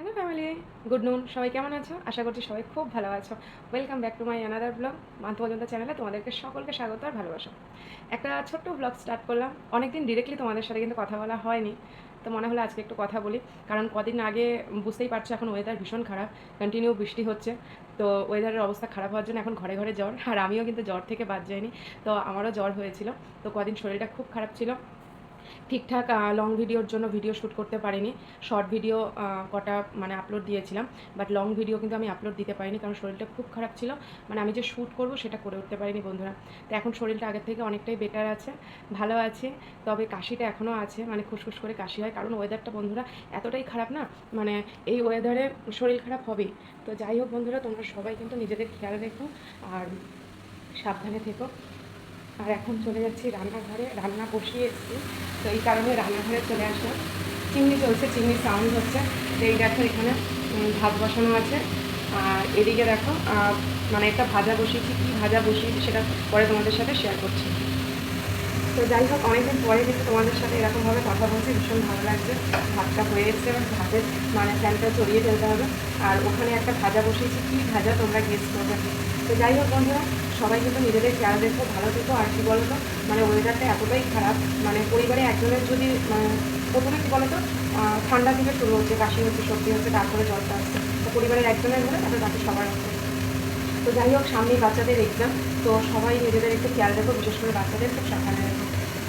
Hello family good নুন সবাই কেমন আছো? আশা করছি সবাই খুব ভালো আছো। Welcome back to my another blog month পর্যন্ত চ্যানেলে তোমাদেরকে সকলকে স্বাগত আর ভালোবাসা। একটা ছোট্ট ব্লগ স্টার্ট করলাম। অনেকদিন ডিরেক্টলি তোমাদের সাথে কিন্তু কথা বলা হয়নি। তো মনে হলো আজকে একটু কথা বলি। কারণ কদিন আগে বুঝতেই পারছ এখন ওয়েদার ভীষণ খারাপ। কন্টিনিউ বৃষ্টি হচ্ছে। তো ওয়েদারের অবস্থা খারাপ হওয়ার জন্য এখন ঘরে ঘরে জ্বর। আর আমিও কিন্তু জ্বর থেকে বাদ যাইনি। তো আমারও জ্বর হয়েছিল। তো কদিন শরীরটা খুব খারাপ ছিল। ঠিকঠাক লং ভিডিওর জন্য ভিডিও শ্যুট করতে পারিনি। শর্ট ভিডিও কটা মানে আপলোড দিয়েছিলাম বাট লং ভিডিও কিন্তু আমি আপলোড দিতে পারিনি কারণ শরীরটা খুব খারাপ ছিল। মানে আমি যে শ্যুট করব সেটা করে উঠতে পারিনি বন্ধুরা। তো এখন শরীরটা আগের থেকে অনেকটাই বেটার আছে, ভালো আছে, তবে কাশিটা এখনও আছে মানে খুসখুস করে কাশি হয়। কারণ ওয়েদারটা বন্ধুরা এতটাই খারাপ না মানে এই ওয়েদারে শরীর খারাপ হবেই। তো যাই হোক বন্ধুরা, তোমরা সবাই কিন্তু নিজেদের খেয়াল রেখো আর সাবধানে থেকো। আর এখন চলে যাচ্ছি রান্নাঘরে, রান্না বসিয়ে এসেছি। তো এই কারণে রান্নাঘরে চলে আসলাম। চিংড়ি চলছে চিংড়ি সাউন্ড হচ্ছে। এই দেখো এখানে ভাত বসানো আছে। আর এদিকে দেখো মানে একটা ভাজা বসিয়েছি। কী ভাজা বসিয়েছি সেটা পরে তোমাদের সাথে শেয়ার করছি। তো যাই হোক, অনেকদিন পরে কিন্তু তোমাদের সাথে এরকমভাবে কথা বলছি, ভীষণ ভালো লাগছে। ভাতটা হয়ে এসছে ভাতের মানে ফ্যানটা চড়িয়ে ফেলতে হবে। আর ওখানে একটা ভাজা বসিয়েছি, কী ভাজা তোমরা গেস করবে? তো যাই হোক বন্ধুরা, সবাই কিন্তু নিজেদের খেয়াল রেখো, ভালো থেকো। আর কী বলতো মানে ওয়েদারটা এতটাই খারাপ মানে পরিবারে একজনের যদি মানে প্রথমে কী বলতো ঠান্ডা থেকে শুরু হচ্ছে, কাশি হচ্ছে, সর্দি হচ্ছে, তারপরে জ্বরটা আসছে তো পরিবারের একজনের হলে তারপরে বাকি সবার হচ্ছে তো যাই হোক সামনে বাচ্চাদের এক্সাম তো সবাই নিজেদের একটু খেয়াল রেখো, বিশেষ করে বাচ্চাদের খুব সাবধানে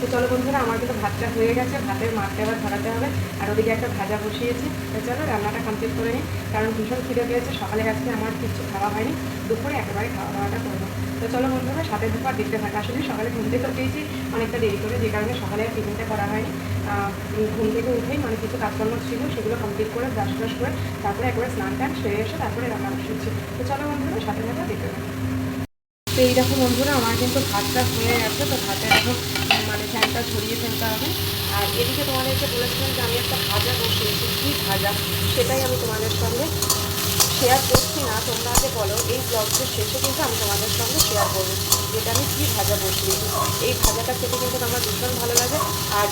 তো চলো বন্ধুরা, আমার কিন্তু ভাতটা হয়ে গেছে, ভাতের মাঠটা এবার ধরাতে হবে। আর ওদিকে একটা ভাজা বসিয়েছি। চলো, রান্নাটা কমপ্লিট করে নিই। কারণ ভীষণ খিদে পেয়েছে, সকালে আজকে আমার কিছু খাওয়া হয়নি। দুপুরে একেবারে খাওয়া দাওয়াটা করব। তো চলো বন্ধুরা, সাথে দুপুর দেখতে থাকা। আসলে সকালে ঘুম থেকে উঠেছি অনেকটা দেরি করে, যে কারণে সকালে আর টিফিনটা করা হয়নি। ঘুম থেকে উঠেই মানে কিছু কাজকর্ম ছিল, সেগুলো কমপ্লিট করে ব্রাশ ব্রাশ করে তারপরে একবারে স্নান টান সেরে এসে তারপরে রান্না বসিয়েছি। তো চলো বন্ধুরা, সাথে সাথে দেখতে থাকা। তো এই দেখো বন্ধুরা, আমার কিন্তু ভাতটা হয়ে গেছে। তো ভাতে এখন মানে ফ্যানটা ছড়িয়ে ফেলতে হবে। আর এদিকে তোমাদেরকে বলেছিলাম যে আমি একটা ভাজা বসিয়েছি। কী ভাজা? সেটাই আমি তোমাদের সঙ্গে শেয়ার করছি না, তোমরা আগে বলো, এই ব্লগের শেষে কিন্তু আমি তোমাদের সঙ্গে শেয়ার করব, যেটা আমি কী ভাজা বসিয়েছি। এই ভাজাটা খেতে কিন্তু আমার ভীষণ ভালো লাগে, আর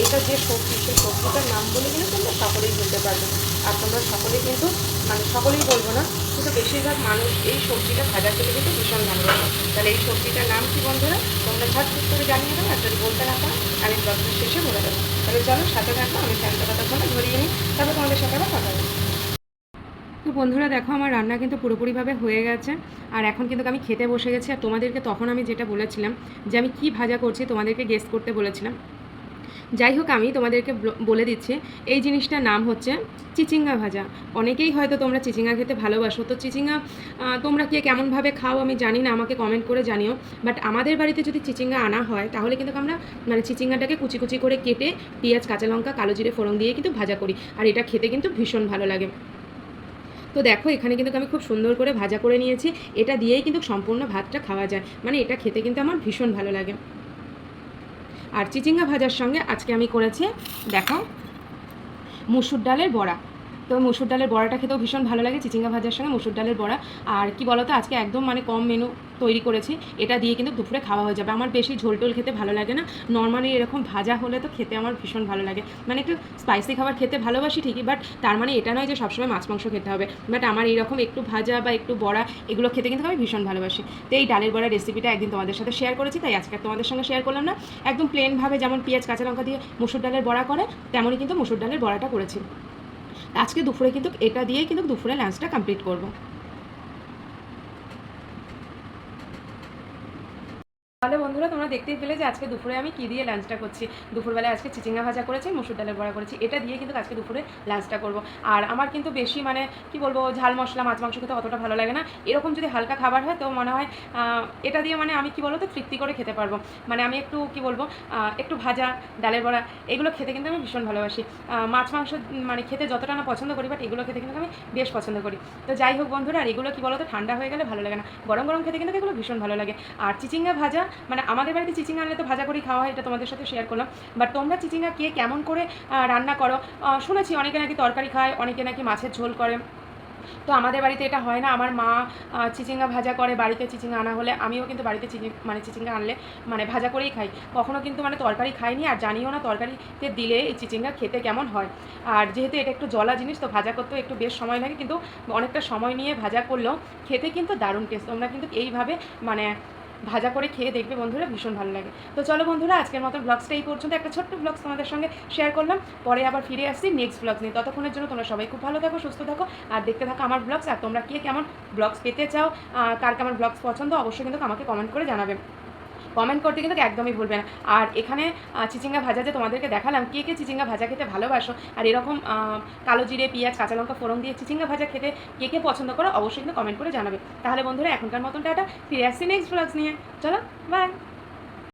এইটা যে সবজি, সেই সবজিটার নাম বলে কিন্তু তোমরা সকলেই বলতে পারবে। আর তোমরা সকলেই কিন্তু মানে সকলেই বলব না, কিন্তু বেশিরভাগ মানুষ এই সবজিটা ভাজা খেতে কিন্তু ভীষণ ভালো লাগে। তাহলে এই সবজিটার নাম কি বন্ধুরা? তোমরা ঝটফট করে জানিয়ে দেবো আর যদি বলতে না পারো, আমি ব্লগের শেষে বলে দেবো। তাহলে চলো, সাথে থাকো, আমি ফ্যানটা ততক্ষণে ধরিয়ে নিই, তারপর তোমাদের সাথে আবার কথা বলব বন্ধুরা, দেখো আমার রান্না কিন্তু পুরোপুরিভাবে হয়ে গেছে। আর এখন কিন্তু আমি খেতে বসে গেছি। আর তোমাদেরকে তখন আমি যেটা বলেছিলাম, যে আমি কি ভাজা করছি তোমাদেরকে গেস্ট করতে বলেছিলাম। যাই হোক, আমি তোমাদেরকে বল- দিচ্ছি, এই জিনিসটার নাম হচ্ছে চিচিঙ্গা ভাজা। অনেকেই হয়তো তোমরা চিচিঙ্গা খেতে ভালোবাসো। তো চিচিঙ্গা তোমরা কে কেমনভাবে খাও আমি জানি না, আমাকে কমেন্ট করে জানিও। বাট আমাদের বাড়িতে যদি চিচিঙ্গা আনা হয়, তাহলে কিন্তু আমরা মানে চিচিঙ্গাটাকে কুচি কুচি করে কেটে পেঁয়াজ, কাঁচা লঙ্কা, কালো জিরে, ফোড়ন দিয়ে কিন্তু ভাজা করি। আর এটা খেতে কিন্তু ভীষণ ভালো লাগে। তো দেখো, এখানে কিন্তু আমি খুব সুন্দর করে ভাজা করে নিয়েছি। এটা দিয়েই কিন্তু সম্পূর্ণ ভাতটা খাওয়া যায়। মানে এটা খেতে কিন্তু আমার ভীষণ ভালো লাগে। আর চিচিঙ্গা ভাজার সঙ্গে আজকে আমি করেছি, দেখো, মুসুর ডালের বড়া। তো মুসুর ডালের বড়াটা খেতেও ভীষণ ভালো লাগে, চিচিঙ্গা ভাজার সঙ্গে মুসুর ডালের বড়া। আর কি বলতো, আজকে একদম মানে কম মেনু তৈরি করেছি, এটা দিয়ে কিন্তু দুপুরে খাওয়া হয়ে যাবে। আমার বেশি ঝোল টোল খেতে ভালো লাগে না নর্মালি এরকম ভাজা হলে তো খেতে আমার ভীষণ ভালো লাগে। মানে একটু স্পাইসি খাবার খেতে ভালোবাসি ঠিকই বাট তার মানে এটা নয় যে সবসময় মাছ মাংস খেতে হবে। বাট আমার এইরকম একটু ভাজা বা একটু বড়া, এগুলো খেতে কিন্তু আমি ভীষণ ভালোবাসি। তো এই ডালের বড়া রেসিপিটা একদিন তোমাদের সাথে শেয়ার করেছি, তাই আজকে তোমাদের সঙ্গে শেয়ার করলাম না। একদম প্লেনভাবে যেমন পেঁয়াজ কাঁচা লঙ্কা দিয়ে মুসুর ডালের বড়া করে, তেমনই কিন্তু মুসুর ডালের বড়াটা করেছি। আজকে দুপুরে কিন্তু এটা দিয়েই কিন্তু দুপুরে লাঞ্চটা কমপ্লিট করব। তাহলে বন্ধুরা, তোমরা দেখতেই পেলে যে আজকে দুপুরে আমি কি দিয়ে লাঞ্চটা করছি। দুপুরবেলায় আজকে চিচিঙ্গা ভাজা করেছি, মুসুর ডালের বড়া করেছি। এটা দিয়ে কিন্তু আজকে দুপুরে লাঞ্চটা করব। আর আমার কিন্তু বেশি মানে কি বলব, ঝাল মশলা, মাছ মাংস খেতে অতটা ভালো লাগে না। এরকম যদি হালকা খাবার হয়, তো মনে হয় এটা দিয়ে মানে আমি কি বলব, তো তৃপ্তি করে খেতে পারব। মানে আমি একটু, কি বলব একটু ভাজা, ডালের বড়া, এগুলো খেতে কিন্তু আমি ভীষণ ভালোবাসি। মাছ মাংস মানে খেতে যতটা না পছন্দ করি বাট এগুলো খেতে কিন্তু আমি বেশ পছন্দ করি। তো যাই হোক বন্ধুরা, আর এগুলো কি বলতো, ঠান্ডা হয়ে গেলে ভালো লাগে না। গরম গরম খেতে কিন্তু এগুলো ভীষণ ভালো লাগে। আর চিচিঙ্গা ভাজা মানে আমাদের বাড়িতে চিচিঙ্গা আনলে তো ভাজা করেই খাওয়া হয়, এটা তোমাদের সাথে শেয়ার করলাম। বাট তোমরা চিচিঙ্গা কে কেমন করে রান্না করো? শুনেছি অনেকে নাকি তরকারি খায়, অনেকে নাকি মাছের ঝোল করে। তো আমাদের বাড়িতে এটা হয় না, আমার মা চিচিঙ্গা ভাজা করে, বাড়িতে চিচিঙ্গা আনা হলে আমিও কিন্তু বাড়িতে চিচি মানে চিচিঙ্গা আনলে মানে ভাজা করেই খাই। কখনো কিন্তু মানে তরকারি খাইনি, আর জানিও না তরকারিতে দিলে এই চিচিঙ্গা খেতে কেমন হয়। আর যেহেতু এটা একটু জলা জিনিস, তো ভাজা করতেও একটু বেশ সময় লাগে, কিন্তু অনেকটা সময় নিয়ে ভাজা করলেও খেতে কিন্তু দারুণ টেস্ট তোমরা কিন্তু এইভাবে মানে ভাজা করে খেয়ে দেখবে বন্ধুরা, ভীষণ ভালো লাগে। তো চলো বন্ধুরা, আজকের মতো ব্লগসটা এই পর্যন্ত। একটা ছোট্ট ব্লগস তোমাদের সঙ্গে শেয়ার করলাম। পরে আবার ফিরে আসছি নেক্সট ব্লগস নিয়ে। ততক্ষণের জন্য তোমরা সবাই খুব ভালো থাকো, সুস্থ থাকো। আর দেখতে থাকো আমার ব্লগস আর তোমরা কে কেমন ব্লগস পেতে চাও কার কেমন ব্লগস পছন্দ, অবশ্যই কিন্তু আমাকে কমেন্ট করে জানাবে। কমেন্ট করতে কিন্তু একদমই ভুলবে না। আর এখানে চিচিঙ্গা ভাজা যে তোমাদেরকে দেখালাম, কে কে চিচিঙ্গা ভাজা খেতে ভালোবাসো, আর এরকম কালো জিরে, পেঁয়াজ, কাঁচা লঙ্কা ফোড়ন দিয়ে চিচিঙ্গা ভাজা খেতে কে কে পছন্দ করো, অবশ্যই কিন্তু কমেন্ট করে জানাবে। তাহলে বন্ধুরা, এখনকার মতন টাটা, ফিরে আসছি নেক্সট ব্লগস নিয়ে। চলো বাই